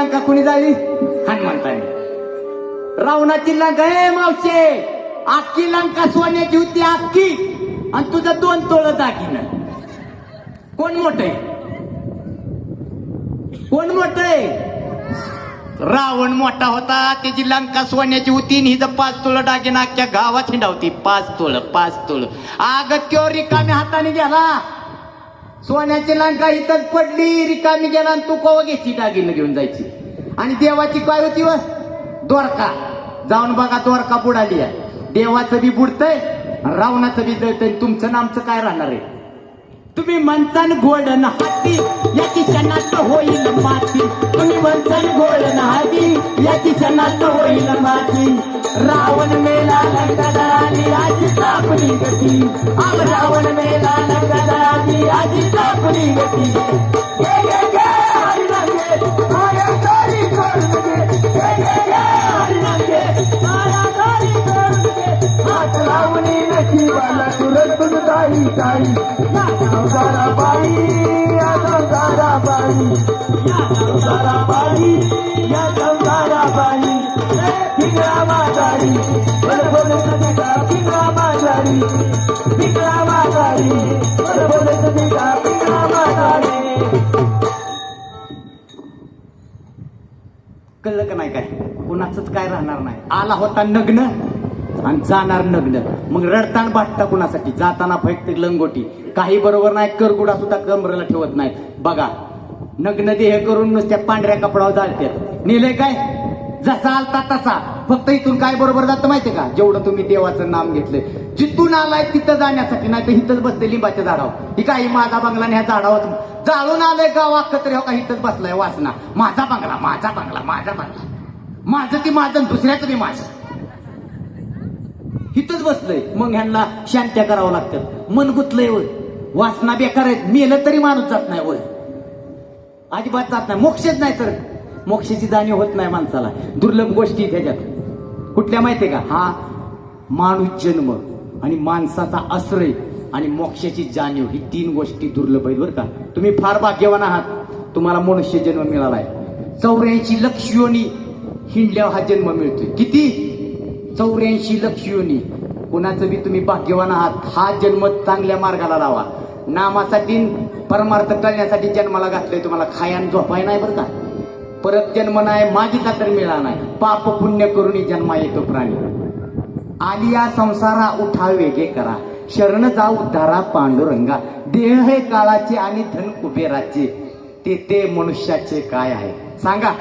लंका कोणी जाळली हनुमंताने रावणाची लंका. ए मावशे अख्खी लंका सोन्याची होती अख्खी आणि तुझं दोन तोळ दागिनं. कोण मोठ आहे? कोण मोठ आहे? रावण मोठा होता त्याची लंका सोन्याची होती हिचं पाच तोळ दागिना अख्ख्या गावात हिंडावती. पाच तोळ पाच तोळ. आग त्यो रिकाम्या हाताने गेला. सोन्याची लांका इथंच पडली रिकामी गेला आणि तू कोवा घ्यायची दागिनं घेऊन जायची? आणि देवाची काय होती व? द्वारका. जाऊन बघा द्वारका बुडाली आहे. देवाचं बी बुडतंय रावणाचं बी जळतंय. तुमचं नामचं काय राहणार आहे? तुम्ही म्हणतान गोल्डन हाती याची शनात होईल माती. तुम्ही म्हणतान गोल्डन हाती याची शनात होईल माती. रावण मेला लंकादळाली आजी तापली गती. आम रावण मेला लंकादळाली आजी तापली गती. लावणी नशिबाला सुरतून ताई जाई या संसारा बाई या संसारा बाई. या संसारा बाई या संसारा बाई. ए, पिंगळा माघारी. बोल बोल कधी का पिंगळा माघारी. पिंगळा माघारी. बोल बोल कधी का पिंगळा माघारी. कळलं का नाही काय? कुणाचंच काय राहणार नाही. आला होता नग्न. आणि जाणार नग्न मग रडताना भाटता कुणासाठी? जाताना फेकते लंगोटी काही बरोबर नाही करगुडा सुद्धा कमरेला ठेवत नाही बघा नग्न देह करून नुसत्या पांढऱ्या कपडावर जाळतात नेले काय? जसा आलता तसा. फक्त इथून काय बरोबर जातं माहितीये का? जेवढं तुम्ही देवाचं नाम घेतलंय. जिथून आलाय तिथं जाण्यासाठी नाही तर इथंच बसते लिंबाच्या झाडावर. ही काही माझा बंगला आणि ह्या झाडावर जाळून आलंय गाव अख्खं तरी हो का इथंच बसलाय वासना. माझा बंगला माझा बंगला माझा बंगला. माझं ती माझं दुसऱ्याचं बी माझं. इथंच बसलंय. मग ह्यांना शांत्या करावं लागतात मन गुतलंय वय. वासना बेकार आहेत. मेलं तरी माणूस जात नाही वय. अजिबात जात नाही. मोक्षच नाही तर. मोक्षाची जाणीव होत नाही माणसाला. दुर्लभ गोष्टी आहेत ह्याच्यात. कुठल्या माहितीये का? हा माणूस जन्म आणि माणसाचा आश्रय आणि मोक्षाची जाणीव ही तीन गोष्टी दुर्लभ आहेत बरं का. तुम्ही फार भाग्यवान आहात. तुम्हाला मनुष्य जन्म मिळालाय. चौऱ्याऐंशी लक्ष योनी हिंडल्यावर हा जन्म मिळतोय. किती? चौऱ्याऐंशी लक्ष योनी कुणाचं बी तुम्ही भाग्यवान आहात हा जन्म चांगल्या मार्गाला लावा. नामासाठी परमार्थ करण्यासाठी जन्माला घातलंय तुम्हाला. खायान झोपाय नाही बरं का? परत जन्म नाही मागितला तर मिळा नाही. पाप पुण्य करून जन्मा येतो प्राणी. आलिया संसारा उठा वेगे करा. शरण जा उद्धारा पांडुरंगा. देह हे काळाचे आणि धन कुबेराचे. ते ते मनुष्याचे काय आहे? सांगा.